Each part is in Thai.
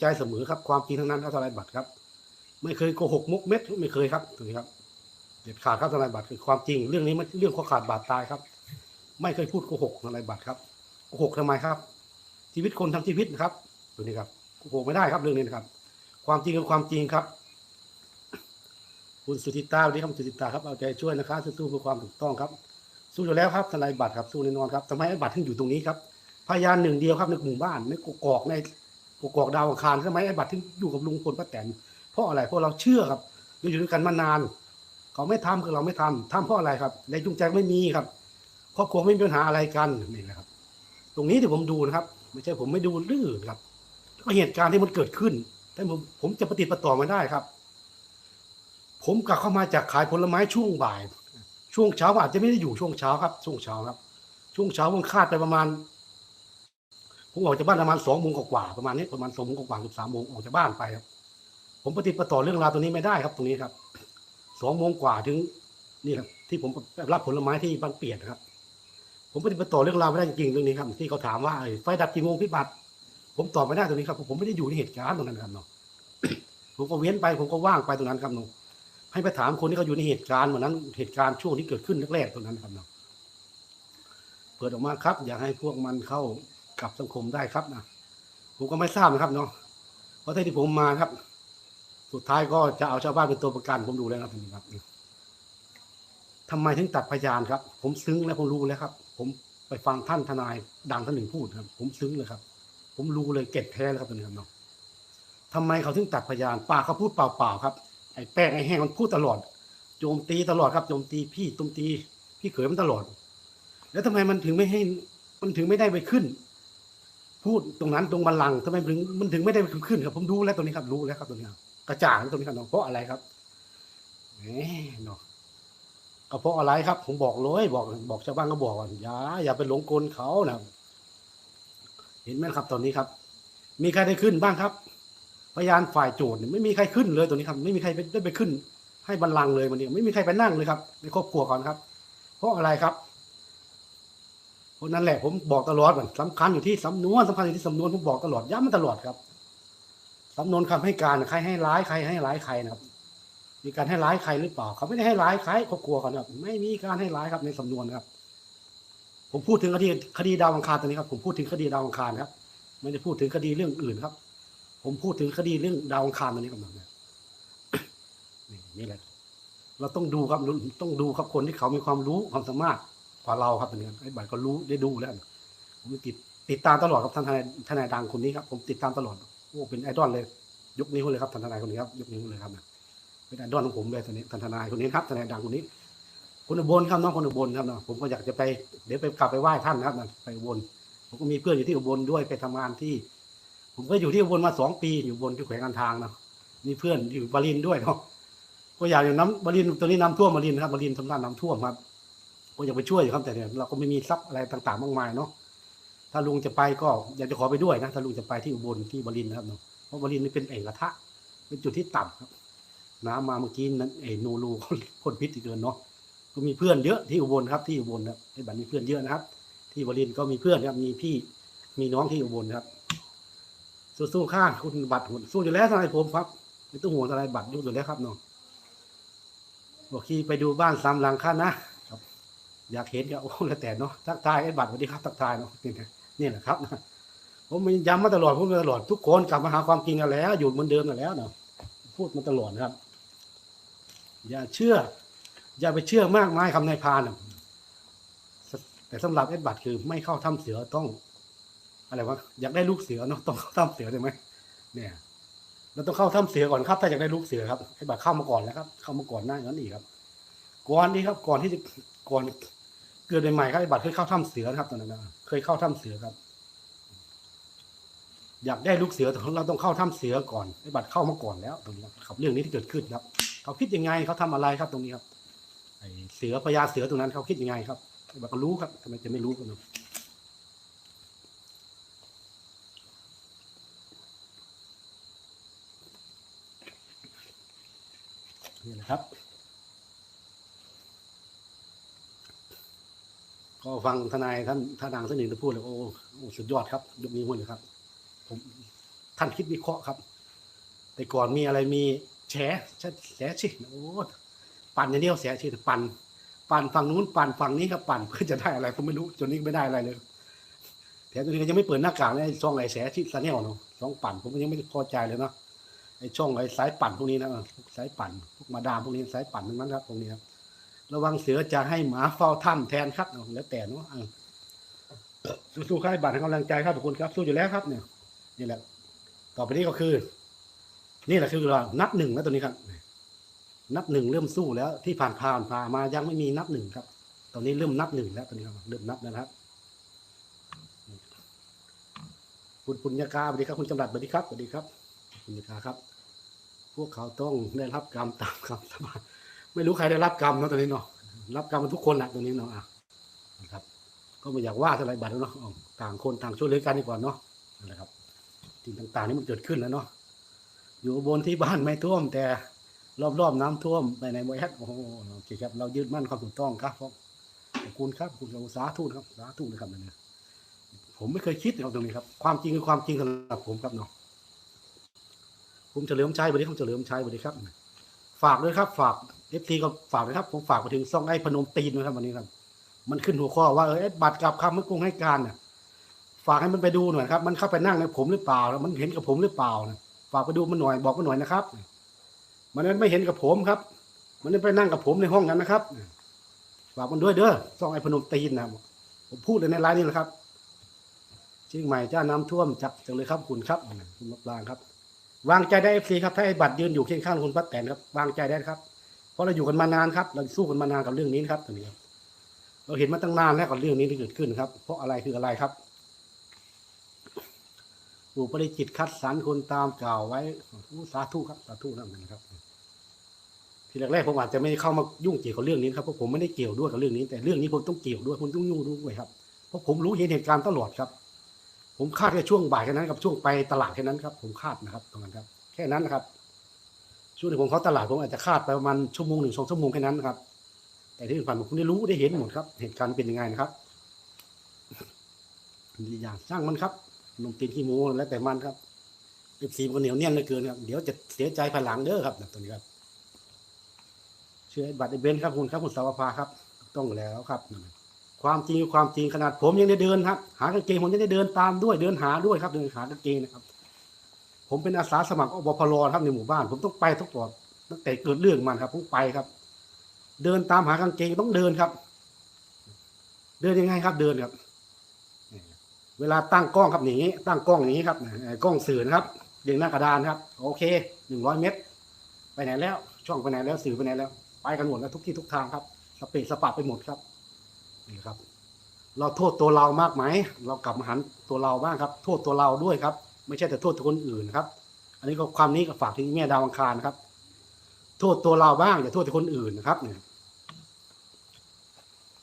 ใจเสมอครับ ความจริงทั้งนั้นครับทนายบัตรครับ ไม่เคยโกหกมุกเม็ดไม่เคยครับถูกไหมครับเด็ดขาดครับทนายบัตรคือความจริง เรื่องนี้มันเรื่องข้อขาดบาดตายครับ ไม่เคยพูดโกหกทนายบัตรครับโกหกทำไมครับ ชีวิตคนทั้งชีวิตนะครับดูนี่ครับโกหกไม่ได้ครับเรื่องนี้นะครับ ความจริงคือความจริงครับ คุณสุธิตาวันนี้ครับสุธิตาครับเอาใจช่วยนะครับสู้เพื่อความถูกต้องครับ สู้อยู่แล้วครับทนายบัตรครับสู้แน่นอนครับทำไมไอ้บัตรถึงอยู่ตรงนี้ครับพยานหนึ่งเดียวครับในหมู่บ้านในกอกใน กกอกดาวอังคารทำไมไอ้บัตรถึงอยู่กับลุงพลป้าแตนเพราะอะไรเพราะเราเชื่อครับเราอยู่ด้วยกันมานาน เขาไม่ทำคือเราไม่ทำทำเพราะอะไรครับในจุงใจไม่มีครับครอบครัวไม่มีปัญหาอะไรกันนี่แหละครับ ตรงนี้ที่ผมดูนะครับ ไม่ใช่ผมไม่ดูลื่นครับก็เหตุการณ์ที่มันเกิดขึ้น แต่ผมผมจะปฏิประต่อม่ได้ครับ ผมกลับเข้ามาจากขายผลไม้ช่วงบ่าย ช่วงเช้าอาจจะไม่ได้อยู่ช่วงเช้าครับ ช่วงเช้าครับ ช่วงเช้าผมคาดไปประมาณ ผมออกจากบ้านประมาณสองโมงกว่าประมาณนี้ประมาณสองโมงกว่าถึงสามโมงออกจากบ้านไปครับ ผมปฏิดประต่อเรื่องราวตัวนี้ไม่ได้ครับ ตรงนี้ครับสองโมงกว่าถึงนี่ครับที่ผมรับผลไม้ที่บางเปียดนะครับ ผมปฏิดประต่อเรื่องราวไม่ได้จริงๆเรื่องนี้ครับ ที่เขาถามว่าไฟดับกี่โมงพี่บัตรผมตอบไม่ได้ตรงนี้ครับเพราะผมไม่ได้อยู่ในเหตุการณ์ตรงนั้นครับเนาะผมก็เว้นไปผมก็ว่างไปตรงนั้นครับเนาะให้ไปถามคนที่เขาอยู่ในเหตุการณ์เหมือนนั้นเหตุการณ์ช่วงที่เกิดขึ้นแรกๆตรงนั้นครับเนาะเปิดออกมาครับ อยากให้พวกมันเข้า กับสังคมได้ครับนะผมก็ไม่ทราบนะครับเนาะเพราะที่ผมมาครับ สุดท้ายก็จะเอาชาวบ้านเป็นตัวประกันผมดูแล้วครับนี้ครับทำไมถึงตัดพยานครับ ผมซึ้งแล้วผมรู้แล้วครับ ผมไปฟังท่านทนายดังท่านหนึ่งพูดครับ ผมซึ้งเลยครับ ผมรู้เลยเก็ตแท้แล้วครับตรงนี้ครับเนาะทำไมเขาถึงตัดพยานปากเขาพูดเปล่าๆครับไอ้แป้งไอ้แห้งมันพูดตลอด โจมตีตลอดครับโจมตีพี่โจมตี พี่เขยมันตลอด แล้วทำไมมันถึงไม่ให้มันถึงไม่ได้ไปขึ้น พูดตรงนั้นตรงบัลลังก์ทำไมถึงมันถึงไม่ได้ขึ้นครับ ผมรู้แล้วตรงนี้ครับ รู้แล้วครับตรงนี้ครับกระจ่างแล้วตรงนี้ครับเนาะเพราะอะไรครับเนาะก็เพราะอะไรครับ ผมบอกเลยบอกบอกชาวบ้านก็บอกว่าอย่าอย่าไปหลงกลเขานะเห็นไหมครับตอนนี้ครับ มีใครได้ขึ้นบ้างครับ พยานฝ่ายโจทย์ไม่มีใครขึ้นเลยตัวนี้ครับ ไม่มีใครได้ไปขึ้น ให้บัลลังก์เลยวันนี้ ไม่มีใครไปนั่งเลยครับในครอบครัวก่อนครับ เพราะอะไรครับ เพราะนั้นแหละผมบอกตลอดมันสำคัญอยู่ที่สำนวนสำคัญอยู่ที่สำนวนผมบอกตลอดย้ำมันตลอดครับสำนวนคำให้การใครให้ร้ายใครให้ร้ายใครนะครับ มีการให้ร้ายใครหรือเปล่า เขาไม่ได้ให้ร้ายใครครอบครัวเขานะครับ ไม่มีการให้ร้ายครับในสำนวนครับ ผมพูดถึงคดีคดีดาวอังคารตัวนี้ครับ ผมพูดถึงคดีดาวอังคารครับไม่ได้พูดถึงคดีเรื่องอื่นครับ ผมพูดถึงคดีเรื่องดาวอังคารตัวนี้กับมันเนี่ยนี่แหละเราต้องดูครับต้องดูครับคนที่เขามีความรู้ความสามารถ ว่าเราครับตัวนี้ไอ้บัตรก็รู้ได้ดูแล้วผมติดติดตามตลอดครับท่านทนายทนายดังคนนี้ครับ ผมติดตามตลอดโอ้เป็นไอดอลเลย ยกนิ้วเลยครับท่านทนายคนนี้ครับยกนิ้วเลยครับเป็นไอดอลของผมเลยตอนนี้ท่านทนายคนนี้ครับทนายดังคนนี้คนอุบลครับน้องคนอุบลครับเนาะผมก็อยากจะไปเดี๋ยวไปกลับไปไหว้ท่านนะครับนะไปอุบลผมก็มีเพื่อนอยู่ที่อุบลด้วยไปทำงานที่ ผมก็อยู่ที่อุบลมาสองปีอยู่บนที่แขวงการทางเนาะมีเพื่อนอยู่บารินด้วยเนาะก็อยากอยู่น้ำบารินตอนนี้น้ำท่วมบารินครับบารินทร์ทำงานน้ำท่วมครับ ก็อยากไปช่วยอยู่ครับแต่เนี่ยเราก็ไม่มีทรัพย์อะไรต่าง ๆ มากมายเนาะถ้าลุงจะไปก็อยากจะขอไปด้วยนะถ้าลุงจะไปที่อุบลที่บรินนะครับเนาะเพราะบรินนี่เป็นแอ่งกระทะเป็นจุดที่ต่ำครับน้ำมาเมื่อกี้นั้นไอ้นูรูพ่นพิษอีกเกินเนาะก็มีเพื่อนเยอะที่อุบลครับที่อุบลครับไอ้บัตรมีเพื่อนเยอะนะครับ ที่บรินก็มีเพื่อนครับมีพี่มีน้องที่อุบลครับสู้ๆข้าคุณบัตรหุ่นสู้อยู่แล้วทนายผมครับไม่ต้องห่วงทนายบัตรยุ่งอยู่แล้วครับเนาะบอกขี่ไปดูบ้านสามหลังข้านะ อยากเห็นก็โอ้แล้วแต่เนาะทักทายไอ้บัตรสวัสดีครับทักทายเนาะนี่นะนี่แหละครับผมมันย้ำมาตลอดพูดมาตลอดทุกคนกลับมาหาความจริงกันแล้ว อยู่เหมือนเดิมกันแล้วเนาะพูดมาตลอดนะครับ อย่าเชื่อ อย่าไปเชื่อมากมายคำนายพานะแต่สำหรับไอ้บัตรคือไม่เข้าถ้ำเสือต้อง อะไรวะอยากได้ลูกเสือเนาะต้องเข้าถ้ำเสือใช่ไหมเนี่ยเราต้องเข้าถ้ำเสือก่อนครับ ถ้าอยากได้ลูกเสือครับไอ้บัตรเข้ามาก่อนแล้วครับ เข้ามาก่อนหน้านั้นอีกครับ ก่อนนี้ครับ ก่อนที่จะก่อน เกิดใหม่ๆครับไอ้บัตรเคยเข้าถ้ำเสือนะครับตอนนั้นนะเคยเข้าถ้ำเสือครับ อยากได้ลูกเสือแต่เราต้องเข้าถ้ำเสือก่อนไอ้บัตรเข้ามาก่อนแล้ว ตรงนี้ครับเรื่องนี้ที่เกิดขึ้นครับ เขาคิดยังไงเขาทำอะไรครับตรงนี้ครับ ไอ้เสือพญาเสือตรงนั้นเขาคิดยังไงครับไอ้บัตรก็รู้ครับทำไมจะไม่รู้กันเนาะนี่แหละครับ ก็ฟังทนายท่านท่านดังท่านหนึ่งจะพูดเลยโอ้สุดยอดครับยกนิ้ห้เลยครับ ผมท่านคิดวิเคราะห์ครับ แต่ก่อนมีอะไรมีแฉแฉแฉชิโอ้ปั่นอย่างเดียวแฉชิปั่นปั่นฝั่งนู้นปั่นฝั่งนี้ครับปั่นเพื่อจะได้อะไรผมไม่รู้จนนี้ไม่ได้อะไรเลยแถมตัวนี้ก็ยังไม่เปิดหน้ากากเลยช่องไอ้แฉชิซาแนลเนาะช่องปั่นผมก็ยังไม่พอใจเลยเนาะไอ้ช่องไอ้สายปั่นพวกนี้นะสายปั่นพวกมาดามพวกนี้สายปั่นทั้งนั้นครับพวกนี้ครับ ระวังเสือจะให้หมาเฝ้าถ้ำแทนครับเอาแล้วแต่เนาะเอาสู้ๆครบัตรให้กำลังใจครับทุกคนครับ สู้อยู่แล้วครับเนี่ยนี่แหละ ต่อไปนี้ก็คือ นี่แหละคือเรานับหนึ่งแล้วตัวนี้ครับ นับหนึ่งเริ่มสู้แล้ว ที่ผ่านผ่านผ่านมายังไม่มีนับหนึ่งครับ ตอนนี้เริ่มนับหนึ่งแล้วตอนนี้ครับเริ่มนับแล้วครับ คุณปุญญากาสวัสดีครับ คุณจำรัดสวัสดีครับสวัสดีครับปุญญากาครับ พวกเขาต้องได้รับกรรมตามกรรมสบาย ไม่รู้ใครได้รับกรรมเนาะตอนนี้เนาะรับกรรมกันทุกคนแหละตรงนี้เนาะอะนะครับ ก็ไม่อยากว่าเท่าไรบัตรเนาะต่างคนต่างช่วยเหลือกันดีกว่าเนาะนะครับสิ่งต่าง ๆ นี่มันเกิดขึ้นแล้วเนาะอยู่บนที่บ้านไม่ท่วม แต่รอบๆน้ำท่วมไปในมวยฮัดโอ้โหโอเคครับเรายึดมั่นความถูกต้องครับขอบคุณครับคุณครับสาธุครับสาธุนะครับเนั่นนะผมไม่เคยคิดนะครับตรงนี้ครับ ความจริงคือความจริงสำหรับผมครับเนาะผมเฉลิมชัยสวัสดีครับเฉลิมชัยสวัสดีครับ ฝากด้วยครับ ฝาก เอฟซีก็ฝากนะครับ ผมฝากไปถึงซ่องไอ้พนมตีนนะครับวันนี้ครับ มันขึ้นหัวข้อว่าเออไอ้บัตรกับคำเมื่อกุ้งให้การน่ะ ฝากให้มันไปดูหน่อยครับ มันเข้าไปนั่งในผมหรือเปล่าแล้วมันเห็นกับผมหรือเปล่านะฝากไปดูมันหน่อยบอกมันหน่อยนะครับ มันนั้นไม่เห็นกับผมครับ มันนั้นไปนั่งกับผมในห้องนั้นนะครับฝากมันด้วยเด้อซ่องไอ้พนมตีนนะผมพูดเลยในไลน์นี่แหละครับเชียงใหม่เจ้าน้ำท่วมจับจังเลยครับคุณครับคุณมะปรางครับ วางใจได้เอฟซีครับถ้าไอ้บัตรยืนอยู่เคียงข้างคุณป้าแตนครับวางใจได้ครับ ราะเราอยู่กันมานานครับ เราสู้กันมานานกับเรื่องนี้ครับตอนนี้ครับเราเห็นมาตั้งนานแล้วกับเรื่องนี้ที่เกิดขึ้นครับ เพราะอะไรคืออะไรครับปู่ปริจิตคัดสรรคนตามกล่าวไว้อู้สาธุครับสาธุนั่นนะครับ ทีแรกๆผมอาจจะไม่เข้ามายุ่งเกี่ยวกับเรื่องนี้ครับเพราะผมไม่ได้เกี่ยวด้วยกับเรื่องนี้ แต่เรื่องนี้ผมต้องเกี่ยวด้วยผมต้องยุ่งด้วยครับเพราะผมรู้เห็นเหตุการณ์ตลอดครับ ผมคาดแค่ช่วงบ่ายแค่นั้นกับช่วงไปตลาดแค่นั้นครับ ผมคาดนะครับตรงนั้นครับ แค่นั้นนะครับ ช่วงที่ผมเข้าตลาดผมอาจจะคาดไปประมาณชั่วโมงหนึ่งสองชั่วโมงแค่นั้นครับ แต่ที่ผ่านมาผมได้รู้ได้เห็นหมดครับ เหตุการณ์เป็นยังไงนะครับอย่างสร้างมันครับนมตีนขี้หมูแล้วแต่มันครับเอฟซีมันเหนียวเนียนเลือเกินครับ เดี๋ยวจะเสียใจภายหลังเด้อครับตัวนี้ครับ เชื่อบัตรไอ้เบนซ์ครับคุณครับคุณสาวภาครับ ต้องแล้วครับ ความจริงคือความจริงขนาดผมยังได้เดินครับ หากางเกงผมยังได้เดินตามด้วยเดินหาด้วยครับ เดินหากางเกงนะครับ ผมเป็นอาสาสมัครอบพลครับในหมู่บ้าน ผมต้องไปทุกปอดตั้งแต่เกิดเรื่องมันครับผมไปครับ เดินตามหากางเกงต้องเดินครับ เดินยังไงครับ เดินครับ เวลาตั้งกล้องครับอย่างนี้ ตั้งกล้องอย่างนี้ครับกล้องสื่อนะครับเรียงหน้ากระดานครับ โอเคหนึ่งร้อยเมตร ไปไหนแล้ว ช่องไปไหนแล้วสื่อไปไหนแล้ว ไปกันหมดแล้วทุกที่ทุกทางครับสเปซสปะไปหมดครับนี่ครับ เราโทษตัวเรามากไหมเรากลับมาหันตัวเราบ้างครับ โทษตัวเราด้วยครับ ไม่ใช่แต่โทษคนอื่นครับ อันนี้ก็ความนี้ก็ฝากถึงแม่ดาวอังคารนะครับ โทษตัวเราบ้างอย่าโทษแต่คนอื่นนะครับเนี่ย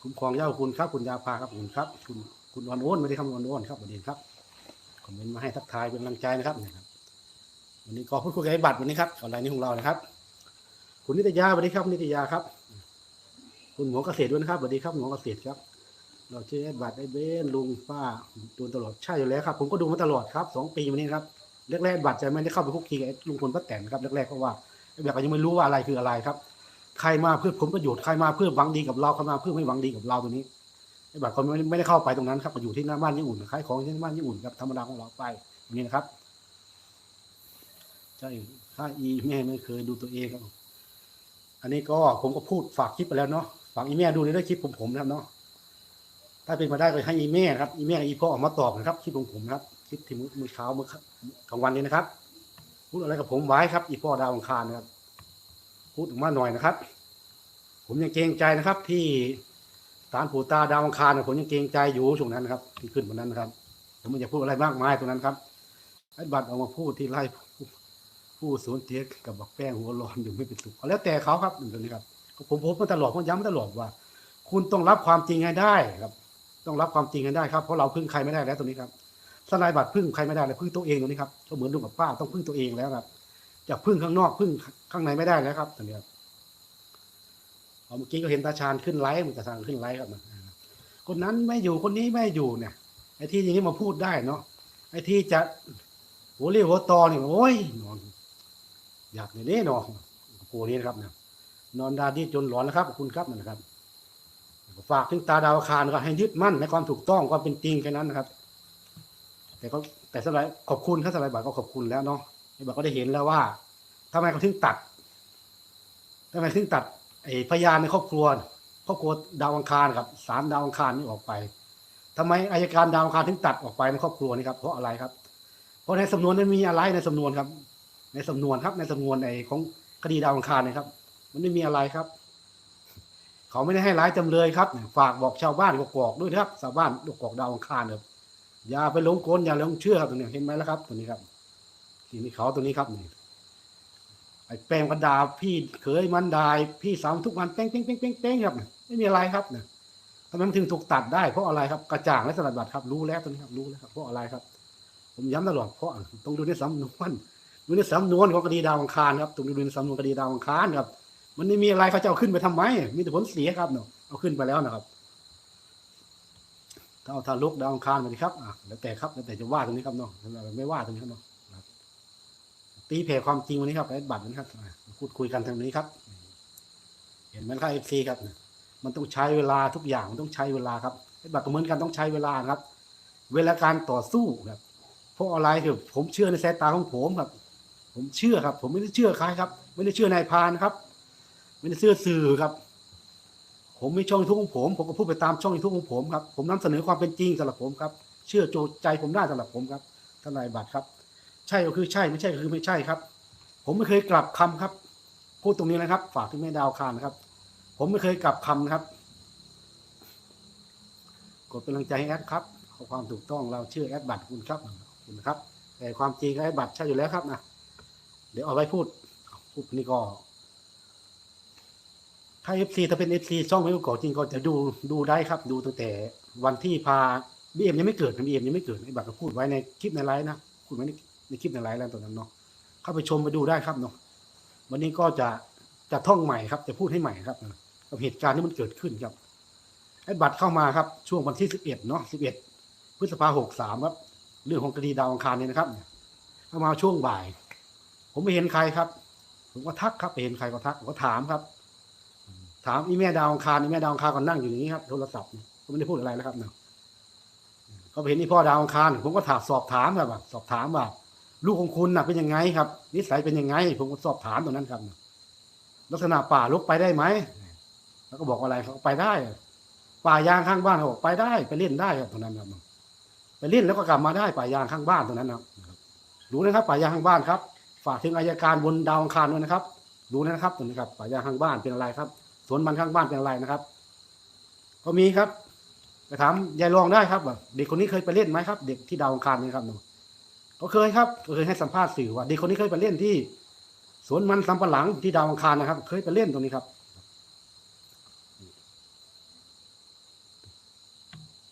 คุ้มครองเจ้าคุณครับ คุณยาพาครับคุณครับ คุณคุณวันโอนไม่ได้คำวันโอนครับวันนี้ครับคอมเมนต์มาให้ทักทายเป็นกำลังใจนะครับเนี่ยครับ วันนี้ก็พูดคุยกับไอ้บัตรวันนี้ครับออนไลน์นี้ของเรานะครับ คุณนิตยาสวัสดีครับนิตยาครับ คุณหมอเกษตรด้วยนะครับสวัสดีครับหมอเกษตรครับ เราชื่อไอ้บัตรไอ้เบนลุงป้าดูตลอดใช่อยู่แล้วครับ ผมก็ดูมาตลอดครับสองปีมานี้ครับแรกๆบัตรจะไม่ได้เข้าไปคุกคีกับไอ้ลุงพลป้าแตนครับแรกๆเพราะว่าไอ้แบบก็ยังไม่รู้ว่าอะไรคืออะไรครับ ใครมาเพื่อผลประโยชน์ใครมาเพื่อหวังดีกับเราใครมาเพื่อไม่หวังดีกับเราตัวนี้ไอ้บัตรคนไม่ไม่ได้เข้าไปตรงนั้นครับก็อยู่ที่หน้าบ้านยี่อุ่นขายของที่หน้าบ้านยี่อุ่นครับธรรมดาของเราไปอย่างนี้นะครับใช่ข้าอีแม่ไม่เคยดูตัวเองครับ อันนี้ก็ผมก็พูดฝากคลิปไปแล้วเนาะฝากอีแม่ดูในเรื่องคลิปผมผมนะครับเนาะ ถ้าเป็นมาได้ก็ให้อีเม่ครับอีเม่กับอีพ่อออกมาตอบนะครับคลิปของผมนะครับคลิปที่มือเช้ามือกลางวันนี้นะครับ พูดอะไรกับผมไว้ครับ อีพ่อดาวอังคารนะครับพูดออกมาหน่อยนะครับ ผมยังเกรงใจนะครับ ที่ศาลปู่ตาดาวอังคารเนี่ยผมยังเกรงใจอยู่ช่วงนั้นนะครับ ที่ขึ้นวันนั้นนะครับผมไม่อยากพูดอะไรมากมายตรงนั้นครับไอ้บัตรออกมาพูดที่ไล่ผู้ผู้สวนเทียกกับบักแป้งหัวร้อนอยู่ไม่เป็นสุขแล้วแต่เขาครับตรงนี้ครับผมผมมาตลอดผมย้ำมาตลอดว่า คุณต้องรับความจริงให้ได้ครับ ต้องรับความจริงให้ได้ครับเพราะเราพึ่งใครไม่ได้แล้วตรงนี้ครับสลายบัตรพึ่งใครไม่ได้เลยพึ่งตัวเองตรงนี้ครับก็เหมือนลุงกับป้าต้องพึ่งตัวเองแล้วครับจะพึ่งข้างนอกพึ่งข้างในไม่ได้แล้วครับตรงนี้ครับเมื่อกี้ก็เห็นตาชาญขึ้นไลฟ์มันจะสั่งขึ้นไลฟ์ครับคนนั้นไม่อยู่คนนี้ไม่อยู่เนี่ยไอ้ที่อย่างนี้มาพูดได้เนาะไอ้ที่จะหัวเรียวหัวตอเนี่ยโอ้ยนอนอยากเนี่ยนี่นอนโอ้นี่นะครับเนี่ยนอนดาดีจนหลอนแล้วครับขอบคุณครับนะครับ ฝากถึงตาดาวังคารก็ให้ยึดมั่นในความถูกต้องความเป็นจริงแค่นั้นนะครับ แต่ก็แต่สลายขอบคุณครับสลายบาทก็ขอบคุณแล้วเนาะไอ้บาทก็ได้เห็นแล้วว่าทำไมเขาถึงตัดทำไมถึงตัดไอ้พยานในครอบครัวครอบครัวดาวอังคารครับสามดาวอังคารนี่ออกไปทำไมอายการดาวอังคารถึงตัดออกไปในครอบครัวนี่ครับเพราะอะไรครับ เพราะในสำนวนนั้นมีอะไรในสำนวนครับ ในสำนวนครับในสำนวนไอ้ของคดีดาวอังคารนะครับ มันไม่มีอะไรครับ เขาไม่ได้ให้ร้ายจำเลยครับ ฝากบอกชาวบ้านกกอกด้วยนะครับชาวบ้านกกอกดาวอังคารครับอย่าไปหลงกลอย่าหลงเชื่อครับตัวนี้เห็นไหมแล้วครับ ตัวนี้ครับทีนี้เขาตัวนี้ครับนี่ไอ้แป้งกระดาพี่เคยมันดายพี่สาวทุกวันเป้งเป้งเป้งเป้งเป้งครับไม่มีอะไรครับเนี่ยทำไมมันถึงถูกตัดได้เพราะอะไรครับ กระจ่างและสลัดบัตรครับ รู้แล้วตัวนี้ครับรู้แล้วครับเพราะอะไรครับ ผมย้ำตลอดเพราะต้องดูในสำนวนดูในสำนวนของคดีดาวอังคารครับต้องดูในสำนวนคดีดาวอังคารครับ มันไม่มีอะไรเขาจะเอาขึ้นไปทำไม มีแต่ผลเสียครับเนาะเอาขึ้นไปแล้วนะครับถ้าเอาทาลุกดาวอังคารมาดิครับอะแล้วแต่ครับแล้วแต่จะว่าตรงนี้ครับเนาะไม่ว่าตรงนี้ครับเนาะตีแผ่ความจริงวันนี้ครับไอ้บัตรนี้ครับพูดคุยกันทางนี้ครับ เห็นไหมครับเอฟซีครับ มันต้องใช้เวลาทุกอย่างมันต้องใช้เวลาครับไอ้บัตรก็เหมือนกันต้องใช้เวลาครับ เวลาการต่อสู้ครับเพราะอะไรคือผมเชื่อในสายตาของผมครับ ผมเชื่อครับ ผมไม่ได้เชื่อใครครับ ไม่ได้เชื่อนายพานครับ ไม่ได้เชื่อสื่อครับ ผมไม่ช่องยูทูบของผม ผมก็พูดไปตามช่องยูทูบของผมครับ ผมนำเสนอความเป็นจริงสำหรับผมครับ เชื่อโจใจผมได้สำหรับผมครับทนายบัตรครับ ใช่ก็คือใช่ไม่ใช่ก็คือไม่ใช่ครับ ผมไม่เคยกลับคำครับ พูดตรงนี้นะครับ ฝากถึงแม่ดาวคารนครับ ผมไม่เคยกลับคำนะครับ กดเป็นกำลังใจให้แอดครับขอความถูกต้องเราเชื่อแอดบัตรคุณครับคุณครับ แต่ความจริงแอดบัตรใช่อยู่แล้วครับนะเดี๋ยวเอาไว้พูดพูดนี่ก็ ถ้าเอฟซีถ้าเป็นเอฟซีช่องไม่รู้ก่อจริงก็จะดูดูได้ครับ ดูตั้งแต่วันที่พาบีเอ็มยังไม่เกิดบีเอ็มยังไม่เกิดไอ้บัตรก็พูดไว้ในคลิปในไลฟ์นะพูดไว้ในในคลิปในไลฟ์แล้วตอนนั้นเนาะเข้าไปชมไปดูได้ครับเนาะวันนี้ก็จะจะท่องใหม่ครับ จะพูดให้ใหม่ครับกับเหตุการณ์ที่มันเกิดขึ้นครับไอ้บัตรเข้ามาครับ ช่วงวันที่สิบเอ็ดเนาะสิบเอ็ดพฤษภาหกสามครับ เรื่องของคดีดาวอังคารเนี่ยนะครับเข้ามาช่วงบ่าย ผมไม่เห็นใครครับ ผมก็ทักครับไปเห็นใครก็ทักผมก็ถามครับ ถามอีแม่ดาวอังคารอีแม่ดาวอังคารก็นั่งอยู่อย่างนี้ครับโทรศัพท์ก็ไม่ได้พูดอะไรแล้วครับเนาะก็ไปเห็นอีพ่อดาวอังคารผมก็ถามสอบถามครับสอบถามว่า ลูกของคุณน่ะเป็นยังไงครับ นิสัยเป็นยังไง ผมก็สอบถามตรงนั้นครับ ลักษณะป่าลุกไปได้ไหมแล้วก็บอกอะไรเขาไปได้ ป่ายางข้างบ้านเขาบอกไปได้ไปเล่นได้ครับตรงนั้นครับไปเล่นแล้วก็กลับมาได้ป่ายางข้างบ้านตรงนั้นนะครับรู้นะครับป่ายางข้างบ้านครับ ฝากถึงอายการบนดาวอังคารด้วยนะครับ รู้นะครับตรงนี้ครับป่ายางข้างบ้านเป็นอะไรครับ สวนมันข้างบ้านเป็นอะไรนะครับ ก็มีครับไปถามยายรองได้ครับว่าเด็กคนนี้เคยไปเล่นไหมครับ เด็กที่ดาวอังคารนี่ครับก็เคยครับเคยให้สัมภาษณ์สื่อว่าเด็กคนนี้เคยไปเล่นที่ สวนมันสำปะหลังที่ดาวอังคารนะครับ เคยไปเล่นตรงนี้ครับ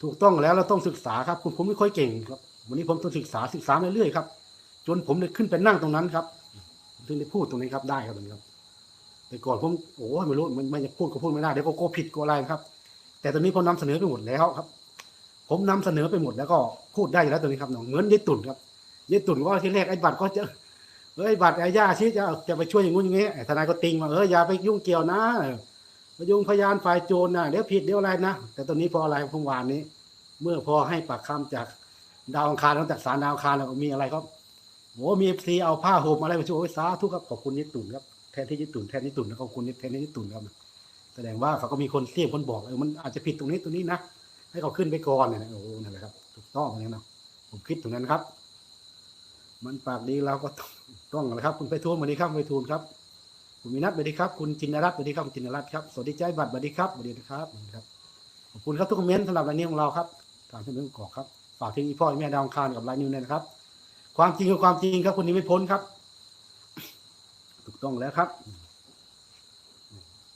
ถูกต้องแล้วเราต้องศึกษาครับคุณผมไม่ค่อยเก่งครับวันนี้ผมต้องศึกษาศึกษาเรื่อยๆครับจนผมได้ขึ้นไปนั่งตรงนั้นครับถึงได้พูดตรงนี้ครับได้ครับตรงนี้ครับ แต่ก่อนผมโอ้ไม่รู้มันไม่จะพูดก็พูดไม่ได้เดี๋ยวก็โกผิดก็อะไรครับ แต่ตอนนี้ผมนำเสนอไปหมดแล้วครับ ผมนำเสนอไปหมดแล้วก็พูดได้แล้วตรงนี้ครับน้องเหมือนยายตุ่นครับยายตุ่นว่าที่แรกไอ้บัตรก็จะเอ้ยบัตรไอ้ย่าชี้จะจะไปช่วยอย่างงู้นอย่างงี้ไอ้ทนายก็ติงมาเอออย่าไปยุ่งเกี่ยวนะไปยุ่งพยานฝ่ายโจรนะเดี๋ยวผิดเดี๋ยวอะไรนะแต่ตอนนี้พออะไรเมื่อวานนี้ เมื่อพอให้ปากคำจากดาวอังคารแล้วจากสารดาวอังคารแล้วมีอะไรก็โอ้มีเอฟซีเอาผ้าห่มอะไรมาช่วยสาธุครับขอบคุณยายตุ่นครับ แทนที่ญี่ปุ่นแทนญี่ปุ่นนะขอบคุณแทนที่ญี่ปุ่นครับแสดงว่าเขาก็มีคนเสียบคนบอกเออมันอาจจะผิดตรงนี้ตรงนี้นะให้เขาขึ้นไปก่อนเนี่ยนะโอ้โหนั่นแหละครับ ถูกต้องอย่างนั้นเนาะผมคิดตรงนั้นครับ มันปากดีเราก็ต้องนะครับ คุณไปทูลวัสดีครับไปทูลครับคุณมีนัทสวัสดีครับ คุณจินรัตน์สวัสดีครับจินรัตน์ครับสวัสดีใจบัตรสวัสดีครับสวัสดีนะครับสวัสดีครับขอบคุณครับทุกคอมเมนต์สำหรับรายนี้ของเราครับตามที่เรื่องกอกครับฝากถึงอีพ่อแม่ดาวคารกับรายนิ้วเนี่ยนะครับ ความจริงคือความจริงครับคนนี้ไม่พ้นครับ ต้องแล้วครับ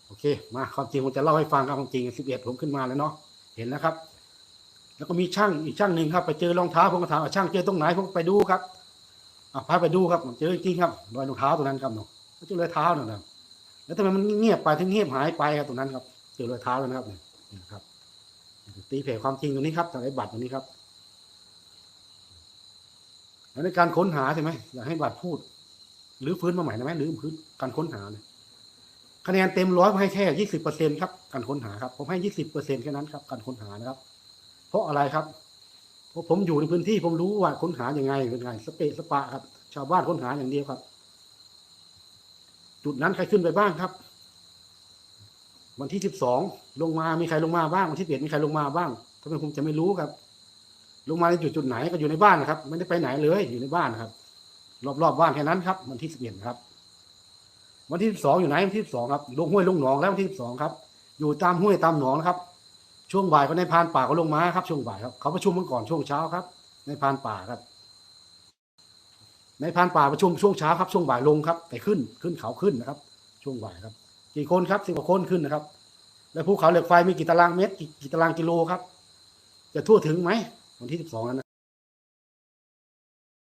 โอเค มาความจริงผมจะเล่าให้ฟังครับความจริงสิบเอ็ดผมขึ้นมาแล้วเนาะเห็นแล้วครับ แล้วก็มีช่างอีกช่างหนึ่งครับ ไปเจอรองเท้าผมก็ถามว่าช่างเจอตรงไหนผมก็ไปดูครับอะพาไปดูครับเจอจริงครับรอยรองเท้าตรงนั้นครับเนาะเจอรอยเท้าเนี่ยนะแล้วทำไมมันเงียบไปถึงเงียบหายไปครับตรงนั้นครับ เจอรอยเท้าแล้วนะครับเนี่ยนะครับ ตีแผ่ความจริงตรงนี้ครับจากไอ้บัตรตรงนี้ครับแล้วในการค้นหาใช่ไหมอยากให้บัตรพูด หรือฟื้นมาใหม่ได้ไหมหรือพื้นการค้นหาเนี่ยคะแนนเต็มร้อยผมให้แค่ยี่สิบเปอร์เซ็นครับการค้นหาครับ ผมให้ยี่สิบเปอร์เซ็นแค่นั้นครับการค้นหานะครับ เพราะอะไรครับเพราะผมอยู่ในพื้นที่ผมรู้ว่าค้นหาอยังไงเป็นไงสเปะสปะครับ ชาวบ้านค้นหาอย่างเดียวครับ จุดนั้นใครขึ้นไปบ้างครับ วันที่สิบสองลงมามีใครลงมาบ้างวันที่เอ็ดมีใครลงมาบ้างทำไมผมจะไม่รู้ครับ ลงมาในจุดจุดไหนก็อยู่ในบ้านนะครับ ไม่ได้ไปไหนเลยอยู่ในบ้านครับ รอบๆบบ้านแค่นั้นครับวันที่สิบเอ็ดครับ วันที่สิบสองอยู่ไหนวันที่สิบสองครับลงห้วยลงหนองแล้ววันที่สิบสองครับ อยู่ตามห้วยตามหนองนะครับ ช่วงบ่ายก็ในพานป่าก็ลงมาครับ ช่วงบ่ายครับเขาประชุมกันก่อนช่วงเช้าครับ ในพานป่าครับ ในพานป่าประชุมช่วงเช้าครับช่วงบ่ายลงครับแต่ขึ้นขึ้นเขาขึ้นนะครับ ช่วงบ่ายครับ กี่คนครับสิบกว่าคนขึ้นนะครับ แล้วภูเขาเหล็กไฟมีกี่ตารางเมตรกี่ตารางกิโลครับ จะทั่วถึงไหมวันที่สิบสองนั้น